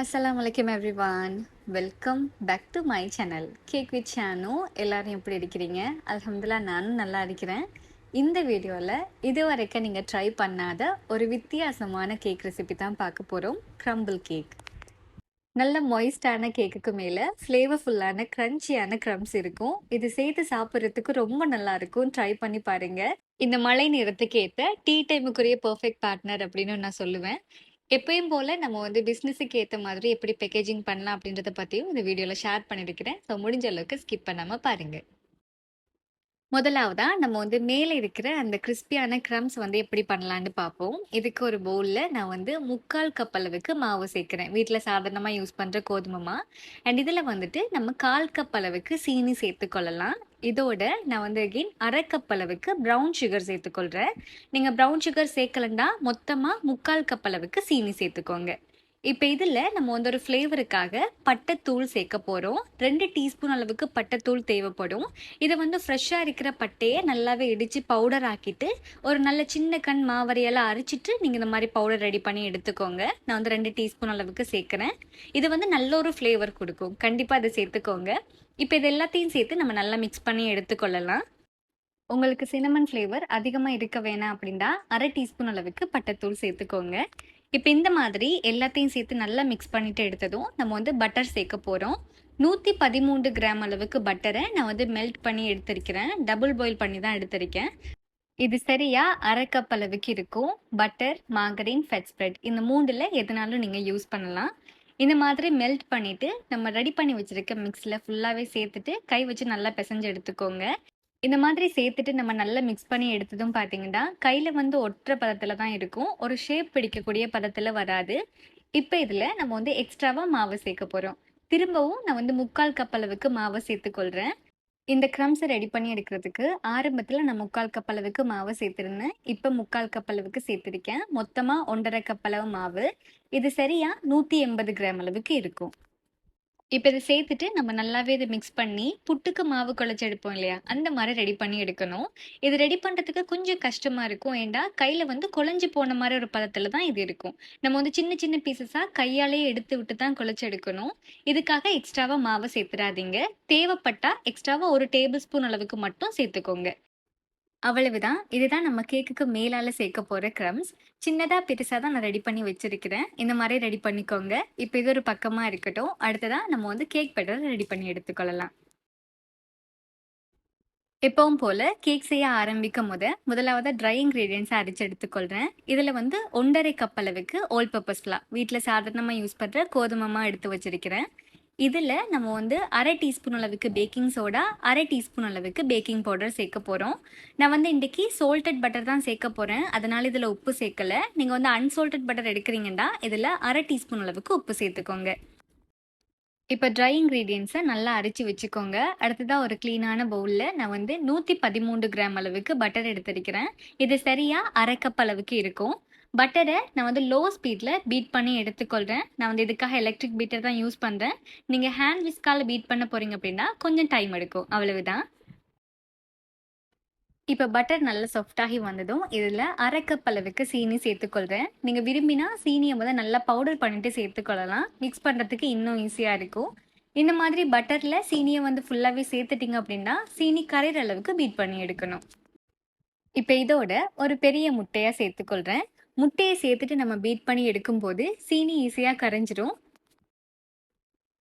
அஸ்ஸலாமு every everyone welcome back to my channel cake with Chenu எல்லாரும் எப்படி இருக்கிறீங்க? அலமதுல்லா நானும் நல்லா இருக்கிறேன். இந்த வீடியோவில் இது வரைக்கும் நீங்கள் ட்ரை பண்ணாத ஒரு வித்தியாசமான கேக் ரெசிபி தான் பார்க்க போகிறோம் க்ரம்பிள் கேக் நல்ல மொய்ஸ்டான கேக்குக்கு மேலே ஃப்ளேவர்ஃபுல்லான க்ரன்ச்சியான க்ரம்ஸ் இருக்கும். இது சேர்த்து சாப்பிட்றதுக்கு ரொம்ப நல்லா இருக்கும். ட்ரை பண்ணி பாருங்க. இந்த மழை நேரத்துக்கு ஏற்ற டீ டைமுக்குரிய பர்ஃபெக்ட் பார்ட்னர் அப்படின்னு நான் சொல்லுவேன். எப்பயும் போல நம்ம வந்து பிஸ்னஸுக்கு ஏற்ற மாதிரி எப்படி பேக்கேஜிங் பண்ணலாம் அப்படின்றத பற்றியும் இந்த வீடியோவில் ஷேர் பண்ணியிருக்கிறேன் ஸோ முடிஞ்ச அளவுக்கு ஸ்கிப் பண்ணாமல் பாருங்க. முதலாவதா நம்ம வந்து மேலே இருக்கிற அந்த கிறிஸ்பியான க்ரம்ஸ் வந்து எப்படி பண்ணலான்னு பார்ப்போம். இதுக்கு ஒரு பவுலில் நான் வந்து முக்கால் கப் அளவுக்கு மாவு சேர்க்குறேன். வீட்டில் சாதாரணமாக யூஸ் பண்ணுற கோதுமை அண்ட் இதில் வந்துட்டு நம்ம கால் கப் அளவுக்கு சீனி சேர்த்துக்கொள்ளலாம் இதோட நான் வந்து அகெயின் அரை கப் அளவுக்கு ப்ரௌன் சுகர் சேர்த்துக்கொள்கிறேன் நீங்கள் ப்ரௌன் சுகர் சேர்க்கலன்னா மொத்தமாக முக்கால் கப் அளவுக்கு சீனி சேர்த்துக்கோங்க. இப்போ இதில் நம்ம வந்து ஒரு ஃப்ளேவருக்காக பட்டைத்தூள் சேர்க்க போகிறோம் ரெண்டு டீஸ்பூன் அளவுக்கு பட்டைத்தூள் தேவைப்படும். இதை வந்து ஃப்ரெஷ்ஷாக இருக்கிற பட்டையை நல்லாவே இடித்து பவுடர் ஆக்கிட்டு ஒரு நல்ல சின்ன கண் மாவரையெல்லாம் அரைச்சிட்டு நீங்கள் இந்த மாதிரி பவுடர் ரெடி பண்ணி எடுத்துக்கோங்க. நான் வந்து ரெண்டு டீஸ்பூன் அளவுக்கு சேர்க்குறேன். இது வந்து நல்ல ஒரு ஃப்ளேவர் கொடுக்கும். கண்டிப்பாக அதை சேர்த்துக்கோங்க. இப்போ இது எல்லாத்தையும் சேர்த்து நம்ம நல்லா மிக்ஸ் பண்ணி எடுத்துக்கொள்ளலாம். உங்களுக்கு சினமன் ஃப்ளேவர் அதிகமாக இருக்க வேணாம் அப்படின்னா அரை டீஸ்பூன் அளவுக்கு பட்டைத்தூள் சேர்த்துக்கோங்க. இப்போ இந்த மாதிரி எல்லாத்தையும் சேர்த்து நல்லா மிக்ஸ் பண்ணிட்டு எடுத்ததும் நம்ம வந்து பட்டர் சேர்க்க போகிறோம் நூற்றி பதிமூன்று கிராம் அளவுக்கு பட்டரை நான் வந்து மெல்ட் பண்ணி எடுத்திருக்கிறேன். டபுள் பாயில் பண்ணி தான் எடுத்திருக்கேன். இது சரியா அரை கப் அளவுக்கு இருக்கும். பட்டர் மார்கரின் ஃபெட் ஸ்ப்ரெட் இந்த மூண்டில் எதுனாலும் நீங்கள் யூஸ் பண்ணலாம். இந்த மாதிரி மெல்ட் பண்ணிவிட்டு நம்ம ரெடி பண்ணி வச்சுருக்க மிக்ஸில் ஃபுல்லாகவே சேர்த்துட்டு கை வச்சு நல்லா பிசைஞ்சு எடுத்துக்கோங்க. இந்த மாதிரி சேர்த்துட்டு நம்ம நல்லா மிக்ஸ் பண்ணி எடுத்ததும் பார்த்தீங்கன்னா கையில் வந்து ஒற்றை பதத்தில் தான் இருக்கும். ஒரு ஷேப் பிடிக்கக்கூடிய பதத்தில் வராது. இப்போ இதில் நம்ம வந்து எக்ஸ்ட்ராவாக மாவு சேர்க்க போகிறோம் திரும்பவும் நான் வந்து முக்கால் கப் அளவுக்கு மாவை சேர்த்துக்கொள்கிறேன் இந்த க்ரம்ஸை ரெடி பண்ணி எடுக்கிறதுக்கு ஆரம்பத்தில் நான் முக்கால் கப் அளவுக்கு மாவு சேர்த்துருந்தேன். இப்போ முக்கால் கப் அளவுக்கு சேர்த்துருக்கேன். மொத்தமாக ஒன்றரை கப் அளவு மாவு. இது சரியாக நூற்றி எண்பது கிராம் அளவுக்கு இருக்கும். இப்போ இதை சேர்த்துட்டு நம்ம நல்லாவே இதை மிக்ஸ் பண்ணி புட்டுக்கு மாவு குழச்சி எடுப்போம் இல்லையா? அந்த மாதிரி ரெடி பண்ணி எடுக்கணும். இது ரெடி பண்ணுறதுக்கு கொஞ்சம் கஷ்டமாக இருக்கும். ஏண்டா? கையில் வந்து குழஞ்சி போன மாதிரி ஒரு பதத்தில் தான் இது இருக்கும். நம்ம வந்து சின்ன சின்ன பீசஸாக கையாலேயே எடுத்து விட்டு தான் குழச்சி எடுக்கணும். இதுக்காக எக்ஸ்ட்ராவாக மாவை சேர்த்துடாதீங்க தேவைப்பட்டால் எக்ஸ்ட்ராவாக ஒரு டேபிள் ஸ்பூன் அளவுக்கு மட்டும் சேர்த்துக்கோங்க. அவ்வளவுதான். இதுதான் நம்ம கேக்குக்கு மேலால சேர்க்க போற க்ரம்ஸ் சின்னதா பெருசா தான் நான் ரெடி பண்ணி வச்சிருக்கிறேன். இந்த மாதிரி ரெடி பண்ணிக்கோங்க. இப்போ இது ஒரு பக்கமா இருக்கட்டும். அடுத்ததா நம்ம வந்து கேக் பெட்டர் ரெடி பண்ணி எடுத்துக்கொள்ளலாம். எப்பவும் போல கேக் செய்ய ஆரம்பிக்கும் போது முதலாவது ட்ரை இன்க்ரீடியன்ஸை அரைச்சி எடுத்துக்கொள்கிறேன் இதில் வந்து ஒன்றரை கப் அளவுக்கு ஓல் பர்பஸ்லாம் வீட்டில் சாதாரணமாக யூஸ் பண்ணுற கோதுமமாக எடுத்து வச்சிருக்கிறேன். இதில் நம்ம வந்து அரை டீஸ்பூன் அளவுக்கு பேக்கிங் சோடா அரை டீஸ்பூன் அளவுக்கு பேக்கிங் பவுடர் சேர்க்க போகிறோம் நான் வந்து இன்றைக்கி சோல்டட் பட்டர் தான் சேர்க்க போகிறேன் அதனால் இதில் உப்பு சேர்க்கலை. நீங்கள் வந்து அன்சோல்டட் பட்டர் எடுக்கிறீங்கன்னா இதில் அரை டீஸ்பூன் அளவுக்கு உப்பு சேர்த்துக்கோங்க. இப்போ ட்ரை இன்க்ரீடியன்ஸை நல்லா அரைச்சி வச்சுக்கோங்க. அடுத்ததாக ஒரு க்ளீனான பவுலில் நான் வந்து நூற்றி பதிமூன்று கிராம் அளவுக்கு பட்டர் எடுத்திருக்கிறேன் இது சரியாக அரை கப் அளவுக்கு இருக்கும். பட்டரை நான் வந்து லோ ஸ்பீடில் பீட் பண்ணி எடுத்துக்கொள்கிறேன் நான் வந்து இதுக்காக எலக்ட்ரிக் பீட்டர் தான் யூஸ் பண்ணுறேன் நீங்கள் ஹேண்ட் விஸ்கால் பீட் பண்ண போகிறீங்க அப்படின்னா கொஞ்சம் டைம் எடுக்கும். அவ்வளவுதான். இப்போ பட்டர் நல்லா சாஃப்டாகி வந்ததும் இதில் அரை கப் அளவுக்கு சீனி சேர்த்துக்கொள்கிறேன் நீங்கள் விரும்பினா சீனியை முதல் நல்லா பவுடர் பண்ணிட்டு சேர்த்துக்கொள்ளலாம். மிக்ஸ் பண்ணுறதுக்கு இன்னும் ஈஸியாக இருக்கும். இந்த மாதிரி பட்டரில் சீனியை வந்து ஃபுல்லாகவே சேர்த்துட்டிங்க அப்படின்னா சீனி கரையிற அளவுக்கு பீட் பண்ணி எடுக்கணும். இப்போ இதோட ஒரு பெரிய முட்டையாக சேர்த்துக்கொள்கிறேன் முட்டையை சேர்த்துட்டு நம்ம பீட் பண்ணி எடுக்கும்போது சீனி ஈஸியாக கரைஞ்சிரும்.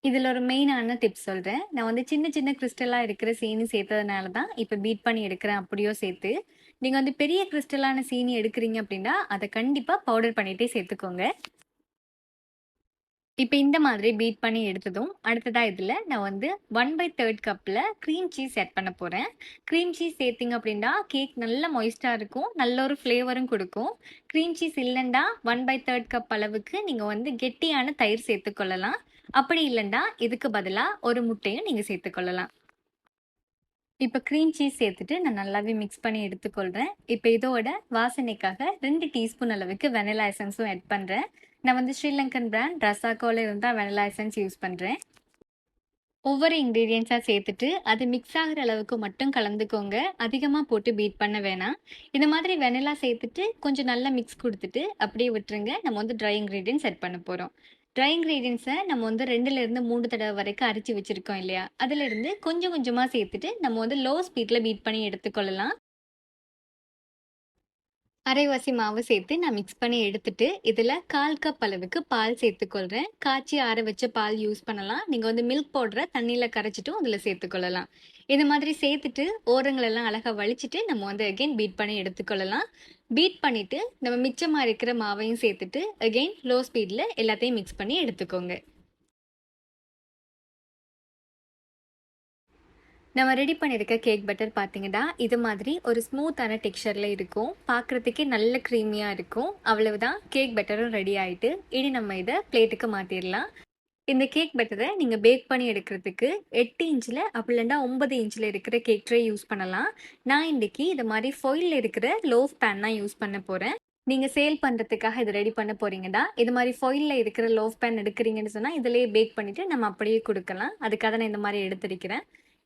இதில் ஒரு மெயினான டிப்ஸ் சொல்கிறேன் நான் வந்து சின்ன சின்ன கிறிஸ்டலாக இருக்கிற சீனி சேர்த்ததுனால தான் இப்போ பீட் பண்ணி எடுக்கிறேன் அப்படியோ சேர்த்து. நீங்கள் வந்து பெரிய கிறிஸ்டலான சீனி எடுக்கிறீங்க அப்படின்னா அதை கண்டிப்பாக பவுடர் பண்ணிகிட்டே சேர்த்துக்கோங்க. இப்போ இந்த மாதிரி பீட் பண்ணி எடுத்ததும் அடுத்ததாக இதில் நான் வந்து ஒன் பை தேர்ட் கப்பில் க்ரீம் சீஸ் ஆட் பண்ண போகிறேன் க்ரீம் சீஸ் சேர்த்திங்க அப்படின்னா கேக் நல்ல மொய்ஸ்டாக இருக்கும். நல்ல ஒரு ஃப்ளேவரும் கொடுக்கும். க்ரீம் சீஸ் இல்லைண்டா ஒன் பை தேர்ட் கப் அளவுக்கு நீங்கள் வந்து கெட்டியான தயிர் சேர்த்துக்கொள்ளலாம் அப்படி இல்லைண்டா இதுக்கு பதிலாக ஒரு முட்டையும் நீங்கள் சேர்த்துக்கொள்ளலாம் இப்போ க்ரீம் சீஸ் சேர்த்துட்டு நான் நல்லாவே மிக்ஸ் பண்ணி எடுத்துக்கொள்கிறேன் இப்போ இதோட வாசனைக்காக ரெண்டு டீஸ்பூன் அளவுக்கு வெனிலா எசன்ஸும் ஆட் பண்ணுறேன் நான் வந்து ஸ்ரீலங்கன் பிராண்ட் ரசாக்கோல இருந்தால் வெனிலா எசன்ஸ் யூஸ் பண்ணுறேன் ஒவ்வொரு இன்க்ரீடியன்ஸாக சேர்த்துட்டு அது மிக்ஸ் ஆகிற அளவுக்கு மட்டும் கலந்துக்கோங்க. அதிகமாக போட்டு பீட் பண்ண வேணாம். இந்த மாதிரி வெனிலா சேர்த்துட்டு கொஞ்சம் நல்லா மிக்ஸ் கொடுத்துட்டு அப்படியே விட்டுருங்க. நம்ம வந்து ட்ரை இன்க்ரீடியன்ட் செட் பண்ண போகிறோம் ட்ரை இன்க்ரீடியன்ஸை நம்ம வந்து 2லேருந்து 3 தடவை வரைக்கும் அரைச்சி வச்சிருக்கோம் இல்லையா? அதிலிருந்து கொஞ்சம் கொஞ்சமாக சேர்த்துட்டு நம்ம வந்து லோ ஸ்பீடில் பீட் பண்ணி எடுத்துக்கொள்ளலாம். அரைவாசி மாவு சேர்த்து நான் மிக்ஸ் பண்ணி எடுத்துட்டு, இதில் கால் கப் அளவுக்கு பால் சேர்த்துக்கொள்கிறேன் காய்ச்சி ஆற வச்ச பால் யூஸ் பண்ணலாம். நீங்கள் வந்து மில்க் பவுடரை தண்ணியில் கரைச்சிட்டும் அதில் சேர்த்துக்கொள்ளலாம். இந்த மாதிரி சேர்த்துட்டு ஓரங்களெல்லாம் அழகாக வலிச்சிட்டு நம்ம வந்து அகைன் பீட் பண்ணி எடுத்துக்கொள்ளலாம். பீட் பண்ணிவிட்டு நம்ம மிச்சமாக இருக்கிற மாவையும் சேர்த்துட்டு அகைன் லோ ஸ்பீடில் எல்லாத்தையும் மிக்ஸ் பண்ணி எடுத்துக்கோங்க. நம்ம ரெடி பண்ணியிருக்க கேக் பட்டர் பார்த்தீங்கன்னா, இது மாதிரி ஒரு ஸ்மூத்தான டெக்ஸ்சரில் இருக்கும். பார்க்குறதுக்கே நல்ல க்ரீமியாக இருக்கும். அவ்வளவுதான் கேக் பட்டரும் ரெடி ஆகிட்டு இனி நம்ம இதை பிளேட்டுக்கு மாற்றிடலாம் இந்த கேக் பட்டரை நீங்கள் பேக் பண்ணி எடுக்கிறதுக்கு எட்டு இன்ச்சில் அப்படி இல்லன்னா 9 இன்ச்ல இருக்கிற கேக் ட்ரே யூஸ் பண்ணலாம். நான் இன்றைக்கி இது மாதிரி ஃபொயிலில் இருக்கிற லோஃப் பேன் தான் யூஸ் பண்ண போகிறேன் நீங்கள் சேல் பண்ணுறதுக்காக இது ரெடி பண்ண போகிறீங்கன்னா இது மாதிரி ஃபொயிலில் இருக்கிற லோஃப் பேன் எடுக்கிறீங்கன்னு சொன்னால் இதிலேயே பேக் பண்ணிவிட்டு நம்ம அப்படியே கொடுக்கலாம் அதுக்காக நான் இந்த மாதிரி எடுத்திருக்கிறேன்.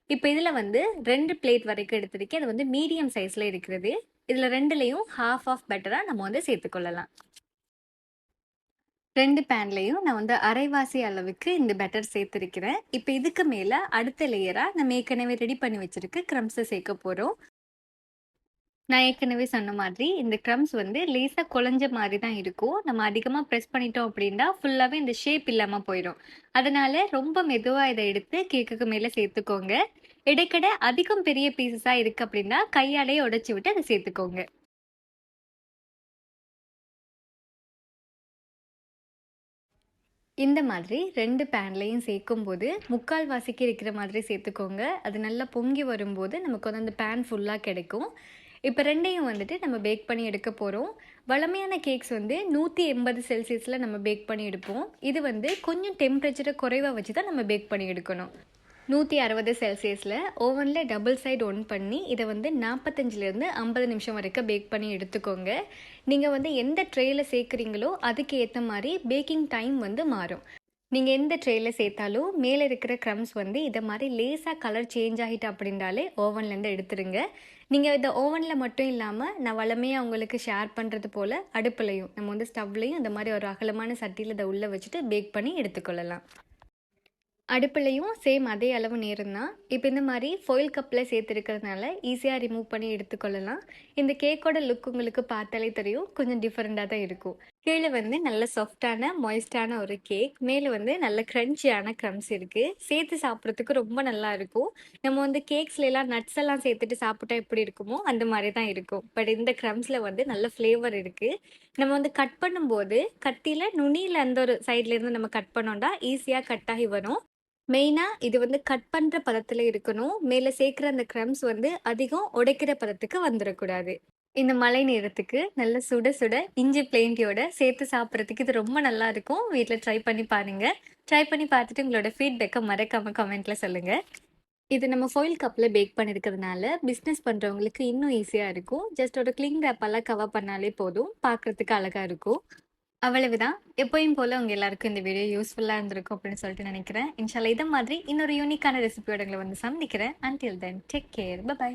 இப்போ இதில் வந்து ரெண்டு பிளேட் வரைக்கும் எடுத்திருக்கேன். அது வந்து மீடியம் சைஸில் இருக்கிறது. இதில் ரெண்டுலேயும் ஹாஃப் ஆஃப் பெட்டராக நம்ம வந்து சேர்த்துக்கொள்ளலாம். ரெண்டு பேன்லேயும் நான் வந்து அரைவாசி அளவுக்கு இந்த பெட்டர் சேர்த்துருக்கிறேன் இப்போ இதுக்கு மேலே அடுத்த லேயராக நம்ம ஏற்கனவே ரெடி பண்ணி வச்சுருக்கு க்ரம்ஸை சேர்க்க போகிறோம் நான் ஏற்கனவே சொன்ன மாதிரி இந்த க்ரம்ஸ் வந்து லேசா குழஞ்ச மாதிரி தான் இருக்கும். நம்ம அதிகமா ப்ரெஸ் பண்ணிட்டோம் அப்படின்னா, ஃபுல்லாவே இந்த ஷேப் இல்லாம போயிடும் அதனால ரொம்ப மெதுவா இதை எடுத்து கேக்குக்கு மேல சேர்த்துக்கோங்க. இடைக்கடை அதிகம் பெரிய பீசஸாக இருக்கு அப்படின்னா, கையாலேயே உடைச்சி விட்டு அதை சேர்த்துக்கோங்க. இந்த மாதிரி ரெண்டு பேன்லையும் சேர்க்கும் போது முக்கால் வாசிக்கு இருக்கிற மாதிரி சேர்த்துக்கோங்க. அது நல்லா பொங்கி வரும்போது, நமக்கு வந்து அந்த பேன் ஃபுல்லாக கிடைக்கும். இப்போ ரெண்டையும் வந்துட்டு நம்ம பேக் பண்ணி எடுக்க போகிறோம் வழமையான கேக்ஸ் வந்து நூற்றி எண்பது செல்சியஸில் நம்ம பேக் பண்ணி எடுப்போம். இது வந்து கொஞ்சம் டெம்பரேச்சரை குறைவாக வச்சு தான் நம்ம பேக் பண்ணி எடுக்கணும். நூற்றி அறுபது செல்சியஸில் ஓவனில் டபுள் சைடு ஒன் பண்ணி, இதை வந்து 45லேருந்து 50 நிமிஷம் வரைக்கும் பேக் பண்ணி எடுத்துக்கோங்க. நீங்கள் வந்து எந்த ட்ரேயில் சேர்க்குறீங்களோ அதுக்கு ஏற்ற மாதிரி பேக்கிங் டைம் வந்து மாறும். நீங்கள் எந்த ட்ரேயில் சேர்த்தாலும், மேலே இருக்கிற க்ரம்ஸ் வந்து இதை மாதிரி லேசாக கலர் சேஞ்ச் ஆகிட்டு அப்படின்றாலே ஓவன்லேருந்து எடுத்துருங்க. நீங்கள் இந்த ஓவனில் மட்டும் இல்லாமல் நான் வளமையாக உங்களுக்கு ஷேர் பண்ணுறது போல் அடுப்புலையும் நம்ம வந்து ஸ்டவ்லையும் இந்த மாதிரி ஒரு அகலமான சட்டியில் இதை உள்ளே வச்சுட்டு பேக் பண்ணி எடுத்துக்கொள்ளலாம். அடுப்புலையும் சேம் அதே அளவு நேரம் தான். இப்போ இந்த மாதிரி ஃபோயில் கப்பில் சேர்த்துருக்கிறதுனால ஈஸியாக ரிமூவ் பண்ணி எடுத்துக்கொள்ளலாம். இந்த கேக்கோட லுக் உங்களுக்கு பார்த்தாலே தெரியும். கொஞ்சம் டிஃப்ரெண்ட்டாக தான் இருக்கும். கீழே வந்து நல்ல சாஃப்ட்டான, மாய்ஸ்டான ஒரு கேக். மேலே வந்து நல்ல க்ரன்ச்சியான க்ரம்ஸ் இருக்குது சேர்த்து சாப்பிட்றதுக்கு ரொம்ப நல்லா இருக்கும். நம்ம வந்து கேக்ஸ்லலாம் நட்ஸ் எல்லாம் சேர்த்துட்டு சாப்பிட்டா எப்படி இருக்குமோ, அந்த மாதிரி தான் இருக்கும். பட் இந்த க்ரம்ஸில் வந்து நல்ல ஃப்ளேவர் இருக்குது நம்ம வந்து கட் பண்ணும்போது, கத்தியில் நுனியில் அந்த ஒரு சைட்லேருந்து நம்ம கட் பண்ணோம்னா, ஈஸியாக கட் ஆகி வரும். மெயினாக இது வந்து கட் பண்ணுற பதத்தில் இருக்கணும். மேலே சேர்க்குற அந்த க்ரம்ஸ் வந்து அதிகம் உடைக்கிற பதத்துக்கு வந்துடக்கூடாது இந்த மழை நேரத்துக்கு நல்ல சுட சுட இஞ்சி பிளேண்டியோட சேர்த்து சாப்பிட்றதுக்கு இது ரொம்ப நல்லா இருக்கும். வீட்டில் ட்ரை பண்ணி பாருங்கள் ட்ரை பண்ணி பார்த்துட்டு உங்களோட ஃபீட்பேக்கை மறக்காம கமெண்ட்டில் சொல்லுங்கள் இது நம்ம ஃபோயில் கப்பில் பேக் பண்ணியிருக்கிறதுனால, பிஸ்னஸ் பண்ணுறவங்களுக்கு இன்னும் ஈஸியாக இருக்கும். ஜஸ்ட் ஒரு கிளிங் ரேப்பெல்லாம் கவர் பண்ணாலே போதும். பார்க்கறதுக்கு அழகாக இருக்கும். அவ்வளவுதான். எப்பயும் போல் உங்கள் எல்லாருக்கும் இந்த வீடியோ யூஸ்ஃபுல்லாக இருந்திருக்கும் அப்படின்னு சொல்லிட்டு நினைக்கிறேன். இன்ஷால்லா இதை மாதிரி இன்னொரு யூனிக்கான ரெசிபியோட உங்களை வந்து சந்திக்கிறேன். Until then take care. Bye bye.